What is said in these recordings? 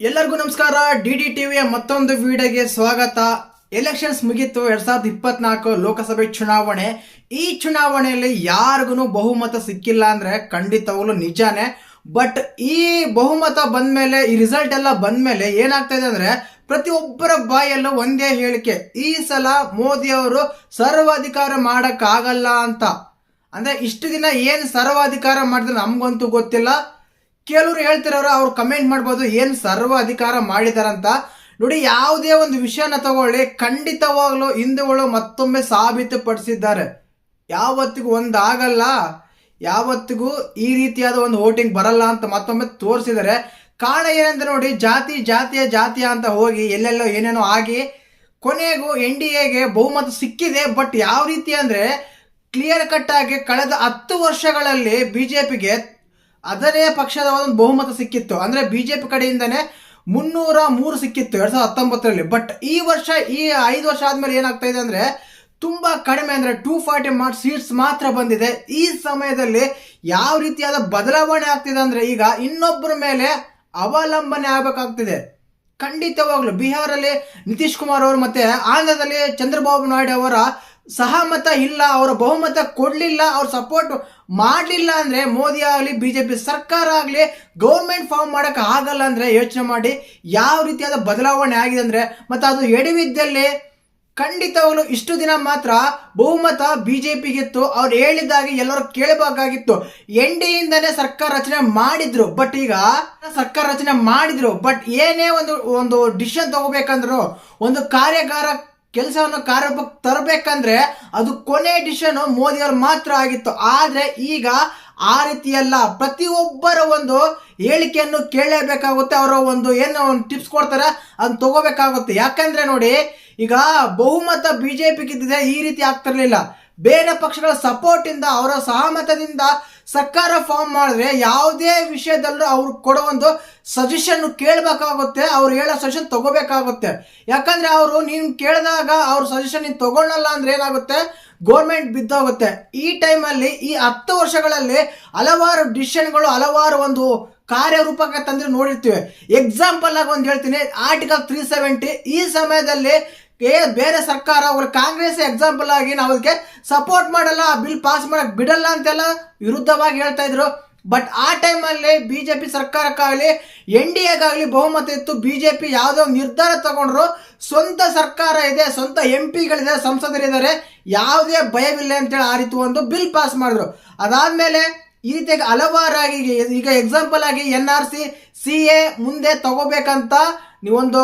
ಎಲ್ಲರಿಗೂ ನಮಸ್ಕಾರ. D D ಟಿವಿಯ ಮತ್ತೊಂದು ವಿಡಿಯೋಗೆ ಸ್ವಾಗತ. ಎಲೆಕ್ಷನ್ಸ್ ಮುಗಿತು, ಎರಡ್ ಸಾವಿರದ ಇಪ್ಪತ್ನಾಲ್ಕು ಲೋಕಸಭೆ ಚುನಾವಣೆ. ಈ ಚುನಾವಣೆಯಲ್ಲಿ ಯಾರಿಗೂ ಬಹುಮತ ಸಿಕ್ಕಿಲ್ಲ ಅಂದ್ರೆ ಖಂಡಿತವಾಗ್ಲೂ ನಿಜಾನೇ. ಬಟ್ ಈ ಬಹುಮತ ಬಂದ್ಮೇಲೆ, ಈ ರಿಸಲ್ಟ್ ಎಲ್ಲ ಬಂದ್ಮೇಲೆ ಏನಾಗ್ತಾ ಇದೆ ಅಂದ್ರೆ, ಪ್ರತಿಯೊಬ್ಬರ ಬಾಯಲ್ಲೂ ಒಂದೇ ಹೇಳಿಕೆ. ಈ ಸಲ ಮೋದಿ ಅವರು ಸರ್ವಾಧಿಕಾರ ಮಾಡಕ್ಕಾಗಲ್ಲ ಅಂತ. ಅಂದ್ರೆ ಇಷ್ಟು ದಿನ ಏನ್ ಸರ್ವಾಧಿಕಾರ ಮಾಡಿದ್ರೆ ನಮ್ಗಂತೂ ಗೊತ್ತಿಲ್ಲ. ಕೆಲವರು ಹೇಳ್ತಿರೋರು ಅವ್ರು ಕಮೆಂಟ್ ಮಾಡ್ಬೋದು, ಏನು ಸರ್ವ ಅಧಿಕಾರ ಮಾಡಿದಾರಂತ. ನೋಡಿ, ಯಾವುದೇ ಒಂದು ವಿಷಯನ ತಗೊಳ್ಳಿ, ಖಂಡಿತವಾಗ್ಲೂ ಹಿಂದೂಗಳು ಮತ್ತೊಮ್ಮೆ ಸಾಬೀತುಪಡಿಸಿದ್ದಾರೆ. ಯಾವತ್ತಿಗೂ ಒಂದು ಆಗಲ್ಲ ಯಾವತ್ತಿಗೂ ಈ ರೀತಿಯಾದ ಒಂದು ವೋಟಿಂಗ್ ಬರಲ್ಲ ಅಂತ ಮತ್ತೊಮ್ಮೆ ತೋರಿಸಿದ್ದಾರೆ. ಕಾರಣ ಏನಂದ್ರೆ ನೋಡಿ, ಜಾತಿ, ಜಾತಿಯ ಜಾತಿಯ ಅಂತ ಹೋಗಿ ಎಲ್ಲೆಲ್ಲೋ ಏನೇನೋ ಆಗಿ, ಕೊನೆಗೂ ಎನ್ ಡಿ ಎಗೆ ಬಹುಮತ ಸಿಕ್ಕಿದೆ. ಬಟ್ ಯಾವ ರೀತಿ ಅಂದ್ರೆ ಕ್ಲಿಯರ್ ಕಟ್ ಆಗಿ ಕಳೆದ ಹತ್ತು ವರ್ಷಗಳಲ್ಲಿ ಬಿಜೆಪಿಗೆ ಅದರೇ ಪಕ್ಷದ ಒಂದು ಬಹುಮತ ಸಿಕ್ಕಿತ್ತು. ಅಂದ್ರೆ ಬಿಜೆಪಿ ಕಡೆಯಿಂದನೇ ಮುನ್ನೂರ ಮೂರು ಸಿಕ್ಕಿತ್ತು, ಎರಡ್ ಸಾವಿರದ ಹತ್ತೊಂಬತ್ತರಲ್ಲಿ. ಬಟ್ ಈ ವರ್ಷ, ಈ ಐದು ವರ್ಷ ಆದ್ಮೇಲೆ ಏನಾಗ್ತಾ ಇದೆ ಅಂದ್ರೆ ತುಂಬಾ ಕಡಿಮೆ ಅಂದ್ರೆ ಟೂ ಫಾರ್ಟಿ ಮಾರ್ಕ್ ಸೀಟ್ಸ್ ಮಾತ್ರ ಬಂದಿದೆ. ಈ ಸಮಯದಲ್ಲಿ ಯಾವ ರೀತಿಯಾದ ಬದಲಾವಣೆ ಆಗ್ತಿದೆ ಅಂದ್ರೆ ಈಗ ಇನ್ನೊಬ್ಬರ ಮೇಲೆ ಅವಲಂಬನೆ ಆಗಬೇಕಾಗ್ತಿದೆ. ಖಂಡಿತವಾಗ್ಲು ಬಿಹಾರಲ್ಲಿ ನಿತೀಶ್ ಕುಮಾರ್ ಅವರು ಮತ್ತೆ ಆಂಧ್ರದಲ್ಲಿ ಚಂದ್ರಬಾಬು ನಾಯ್ಡು ಅವರ ಸಹಮತ ಇಲ್ಲ, ಅವರ ಬಹುಮತ ಕೊಡ್ಲಿಲ್ಲ, ಅವ್ರು ಸಪೋರ್ಟ್ ಮಾಡಲಿಲ್ಲ ಅಂದ್ರೆ ಮೋದಿ ಆಗಲಿ, ಬಿಜೆಪಿ ಸರ್ಕಾರ ಆಗಲಿ ಗೌರ್ಮೆಂಟ್ ಫಾರ್ಮ್ ಮಾಡಕ್ ಆಗಲ್ಲ ಅಂದ್ರೆ ಯೋಚನೆ ಮಾಡಿ ಯಾವ ರೀತಿಯಾದ ಬದಲಾವಣೆ ಆಗಿದೆ ಅಂದ್ರೆ ಮತ್ತು ಅದು ಎಡವಿದ್ದಲ್ಲಿ ಖಂಡಿತವಾಗ್ಲು ಇಷ್ಟು ದಿನ ಮಾತ್ರ ಬಹುಮತ ಬಿಜೆಪಿಗಿತ್ತು. ಅವ್ರು ಹೇಳಿದಾಗೆ ಎಲ್ಲರೂ ಕೇಳಬೇಕಾಗಿತ್ತು. ಎನ್ ಡಿ ಇಂದನೇ ಸರ್ಕಾರ ರಚನೆ ಮಾಡಿದ್ರು ಬಟ್ ಈಗ ಸರ್ಕಾರ ರಚನೆ ಮಾಡಿದ್ರು ಬಟ್ ಏನೇ ಒಂದು ಒಂದು ಡಿಸಿಷನ್ ತಗೋಬೇಕಂದ್ರು, ಒಂದು ಕಾರ್ಯಗಾರ ಕೆಲಸವನ್ನು ಕಾರ್ಯರೂಪಕ್ಕೆ ತರಬೇಕಂದ್ರೆ ಅದು ಕೊನೆ ಮೋದಿ ಅವ್ರು ಮಾತ್ರ ಆಗಿತ್ತು. ಆದ್ರೆ ಈಗ ಆ ರೀತಿಯಲ್ಲ, ಪ್ರತಿಯೊಬ್ಬರ ಒಂದು ಹೇಳಿಕೆಯನ್ನು ಕೇಳಲೇಬೇಕಾಗುತ್ತೆ, ಅವರ ಒಂದು ಏನು ಒಂದು ಟಿಪ್ಸ್ ಕೊಡ್ತಾರೆ, ಅದನ್ನ ತಗೋಬೇಕಾಗುತ್ತೆ. ಯಾಕಂದ್ರೆ ನೋಡಿ, ಈಗ ಬಹುಮತ ಬಿಜೆಪಿಗೆ ಇದ್ದಿದೆ ಈ ರೀತಿ ಆಗ್ತಿರ್ಲಿಲ್ಲ. ಬೇರೆ ಪಕ್ಷಗಳ ಸಪೋರ್ಟಿಂದ ಅವರ ಸಹಮತದಿಂದ ಸರ್ಕಾರ ಫಾರ್ಮ್ ಮಾಡಿದ್ರೆ ಯಾವುದೇ ವಿಷಯದಲ್ಲೂ ಅವ್ರು ಕೊಡೋ ಒಂದು ಸಜೆಷನ್ ಕೇಳಬೇಕಾಗುತ್ತೆ, ಅವ್ರು ಹೇಳೋ ಸಜೆಷನ್ ತಗೋಬೇಕಾಗುತ್ತೆ. ಯಾಕಂದ್ರೆ ಅವರು ನೀನು ಕೇಳಿದಾಗ ಅವ್ರ ಸಜೆಷನ್ ನೀನು ತಗೊಳ್ಳಲ್ಲ ಅಂದ್ರೆ ಏನಾಗುತ್ತೆ? ಗೋರ್ಮೆಂಟ್ ಬಿದ್ದೋಗುತ್ತೆ. ಈ ಟೈಮಲ್ಲಿ ಈ ಹತ್ತು ವರ್ಷಗಳಲ್ಲಿ ಹಲವಾರು ಡಿಸಿಷನ್ಗಳು ಹಲವಾರು ಒಂದು ಕಾರ್ಯರೂಪಕ್ಕೆ ತಂದ್ರೆ ನೋಡಿರ್ತೀವಿ. ಎಕ್ಸಾಂಪಲ್ ಆಗಿ ಒಂದು ಹೇಳ್ತೀನಿ ಆರ್ಟಿಕಲ್ ತ್ರೀ ಸೆವೆಂಟಿ ಈ ಸಮಯದಲ್ಲಿ ಬೇರೆ ಸರ್ಕಾರ, ಅವ್ರ ಕಾಂಗ್ರೆಸ್ ಎಕ್ಸಾಂಪಲ್ ಆಗಿ ನಾವು ಅದಕ್ಕೆ ಸಪೋರ್ಟ್ ಮಾಡಲ್ಲ, ಆ ಬಿಲ್ ಪಾಸ್ ಮಾಡಕ್ ಬಿಡಲ್ಲ ಅಂತೆಲ್ಲ ವಿರುದ್ಧವಾಗಿ ಹೇಳ್ತಾ ಇದ್ರು. ಬಟ್ ಆ ಟೈಮಲ್ಲಿ ಬಿ ಜೆ ಪಿ ಸರ್ಕಾರಕ್ಕಾಗಲಿ ಎನ್ ಡಿ ಎಗಾಗಲಿ ಬಹುಮತ ಇತ್ತು. ಬಿ ಜೆ ಪಿ ಯಾವುದೋ ನಿರ್ಧಾರ ತಗೊಂಡ್ರು, ಸ್ವಂತ ಸರ್ಕಾರ ಇದೆ, ಸ್ವಂತ ಎಂ ಪಿಗಳಿದೆ ಸಂಸದರಿದ್ದಾರೆ. ಯಾವುದೇ ಭಯವಿಲ್ಲ ಅಂತೇಳಿ ಆ ರೀತಿ ಒಂದು ಬಿಲ್ ಪಾಸ್ ಮಾಡಿದ್ರು. ಅದಾದ್ಮೇಲೆ ಈ ರೀತಿಯಾಗಿ ಹಲವಾರಾಗಿ ಈಗ ಎಕ್ಸಾಂಪಲ್ ಆಗಿ N R C C A ಮುಂದೆ ತಗೋಬೇಕಂತ ನೀವೊಂದು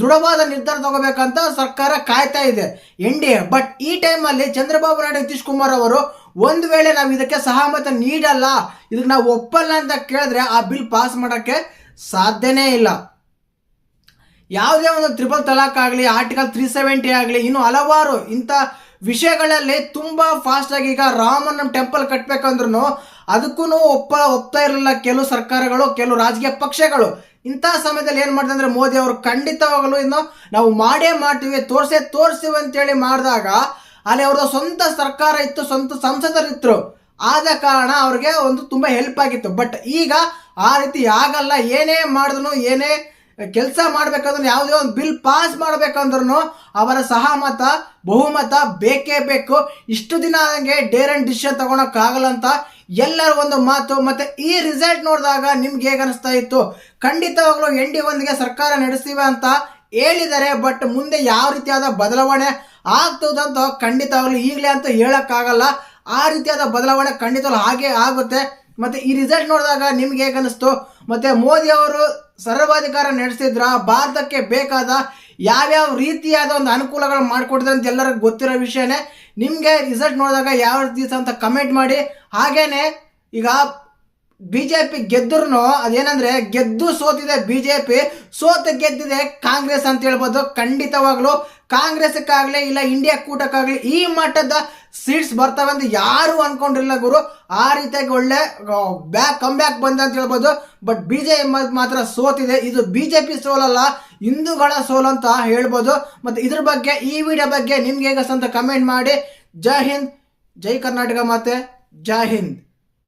ದೃಢವಾದ ನಿರ್ಧಾರ ತಗೋಬೇಕಂತ ಸರ್ಕಾರ ಕಾಯ್ತಾ ಇದೆ. ಎನ್ ಡಿ ಎ ಬಟ್ ಈ ಟೈಮಲ್ಲಿ ಚಂದ್ರಬಾಬು ನಾಯ್ಡು, ನಿತೀಶ್ ಕುಮಾರ್ ಅವರು ಒಂದು ವೇಳೆ ನಾವು ಇದಕ್ಕೆ ಸಹಮತ ನೀಡಲ್ಲ, ಇದಕ್ಕೆ ನಾವು ಒಪ್ಪಲ್ಲ ಅಂತ ಕೇಳಿದ್ರೆ ಆ ಬಿಲ್ ಪಾಸ್ ಮಾಡೋಕ್ಕೆ ಸಾಧ್ಯನೇ ಇಲ್ಲ. ಯಾವುದೇ ಒಂದು ತ್ರಿಬಲ್ ತಲಾಕ್ ಆಗಲಿ ಆರ್ಟಿಕಲ್ ತ್ರೀ ಸೆವೆಂಟಿ ಆಗಲಿ, ಇನ್ನು ಹಲವಾರು ಇಂಥ ವಿಷಯಗಳಲ್ಲಿ ತುಂಬಾ ಫಾಸ್ಟ್ ಆಗಿ ಈಗ ರಾಮನ ಟೆಂಪಲ್ ಕಟ್ಬೇಕಂದ್ರು ಅದಕ್ಕೂ ಒಪ್ಪ, ಒಪ್ತಾ ಇರಲಿಲ್ಲ ಕೆಲವು ಸರ್ಕಾರಗಳು, ಕೆಲವು ರಾಜಕೀಯ ಪಕ್ಷಗಳು. ಇಂತಹ ಸಮಯದಲ್ಲಿ ಏನ್ ಮಾಡ್ತಾರೆ ಅಂದ್ರೆ ಮೋದಿ ಅವರು ಖಂಡಿತವಾಗಲು ಇನ್ನು ನಾವು ಮಾಡೇ ಮಾಡ್ತೀವಿ, ತೋರ್ಸೇ ತೋರಿಸ್ತೀವಿ ಅಂತೇಳಿ ಮಾಡಿದಾಗ ಅಲ್ಲಿ ಅವ್ರದ್ದು ಸ್ವಂತ ಸರ್ಕಾರ ಇತ್ತು, ಸ್ವಂತ ಸಂಸದರಿತ್ತು ಆದ ಕಾರಣ ಅವ್ರಿಗೆ ಒಂದು ತುಂಬಾ ಹೆಲ್ಪ್ ಆಗಿತ್ತು. ಬಟ್ ಈಗ ಆ ರೀತಿ ಆಗಲ್ಲ, ಏನೇ ಮಾಡಿದ್ರು ಏನೇ ಕೆಲಸ ಮಾಡ್ಬೇಕಂದ್ರೆ ಯಾವುದೇ ಒಂದು ಬಿಲ್ ಪಾಸ್ ಮಾಡಬೇಕಂದ್ರೂ ಅವರ ಸಹಮತ, ಬಹುಮತ ಬೇಕೇ ಬೇಕು. ಇಷ್ಟು ದಿನ ಹಾಗೆ ಡೇರನ್ ಅಂಡ್ ಡಿಸಿಷನ್ ತಗೊಳಕ್ಕಾಗಲ್ಲ ಅಂತ ಎಲ್ಲರ ಒಂದು ಮಾತು, ಮತ್ತೆ ಈ ರಿಸಲ್ಟ್ ನೋಡಿದಾಗ ನಿಮ್ಗೆ ಹೇಗೆ ಅನಿಸ್ತಾ ಇತ್ತು? ಖಂಡಿತವಾಗ್ಲೂ ಎನ್ ಡಿ ಒಂದಿಗೆ ಸರ್ಕಾರ ನಡೆಸ್ತೀವಿ ಅಂತ ಹೇಳಿದ್ದಾರೆ ಬಟ್ ಮುಂದೆ ಯಾವ ರೀತಿಯಾದ ಬದಲಾವಣೆ ಆಗ್ತದಂತ ಖಂಡಿತವಾಗ್ಲೂ ಈಗಲೇ ಅಂತ ಹೇಳಕ್ಕಾಗಲ್ಲ. ಆ ರೀತಿಯಾದ ಬದಲಾವಣೆ ಖಂಡಿತವಾಗ್ಲೂ ಹಾಗೆ ಆಗುತ್ತೆ. ಮತ್ತೆ ಈ ರಿಸಲ್ಟ್ ನೋಡಿದಾಗ ನಿಮ್ಗೆ ಹೇಗೆ ಅನಿಸ್ತು? ಮತ್ತೆ ಮೋದಿ ಅವರು ಸರ್ವಾಧಿಕಾರ ನಡೆಸಿದ್ರ, ಭಾರತಕ್ಕೆ ಬೇಕಾದ ಯಾವ್ಯಾವ ರೀತಿಯಾದ ಒಂದು ಅನುಕೂಲಗಳು ಮಾಡಿಕೊಡಿದ್ರೆ ಅಂತ ಎಲ್ಲರಿಗೂ ಗೊತ್ತಿರೋ ವಿಷಯನೇ ನಿಮಗೆ ರಿಸಲ್ಟ್ ನೋಡಿದಾಗ ಯಾವ ರೀತಿ ಅಂತ ಕಮೆಂಟ್ ಮಾಡಿ. ಹಾಗೇನೆ ಈಗ ಬಿ ಜೆ ಪಿ ಗೆದ್ದ್ರು ಅದೇನಂದ್ರೆ ಗೆದ್ದು ಸೋತಿದೆ ಬಿ ಜೆ ಪಿ ಸೋತು ಗೆದ್ದಿದೆ ಕಾಂಗ್ರೆಸ್ ಅಂತ ಹೇಳ್ಬೋದು ಖಂಡಿತವಾಗ್ಲು. ಕಾಂಗ್ರೆಸ್ಕ್ಕಾಗಲಿ ಇಲ್ಲ ಇಂಡಿಯಾ ಕೂಟಕ್ಕಾಗಲಿ ಈ ಮಟ್ಟದ ಸೀಟ್ಸ್ ಬರ್ತವೆ ಅಂತ ಯಾರು ಅನ್ಕೊಂಡಿರಲಿಲ್ಲ ಗುರು. ಆ ರೀತಿಯಾಗಿ ಒಳ್ಳೆ ಬ್ಯಾಕ್ ಕಮ್ ಬ್ಯಾಕ್ ಬಂದ ಅಂತ ಹೇಳ್ಬೋದು. ಬಟ್ ಬಿ ಜೆ ಮಾತ್ರ ಸೋತಿದೆ. ಇದು ಬಿ ಜೆ ಪಿ ಸೋಲಲ್ಲ, ಹಿಂದೂಗಳ ಸೋಲು ಅಂತ ಹೇಳ್ಬೋದು. ಮತ್ತು ಇದ್ರ ಬಗ್ಗೆ, ಈ ವಿಡಿಯೋ ಬಗ್ಗೆ ನಿಮ್ಗೆ ಹೇಗೆ ಅಂತ ಕಮೆಂಟ್ ಮಾಡಿ. ಜೈ ಹಿಂದ್, ಜೈ ಕರ್ನಾಟಕ ಮತ್ತೆ ಜೈ ಹಿಂದ್.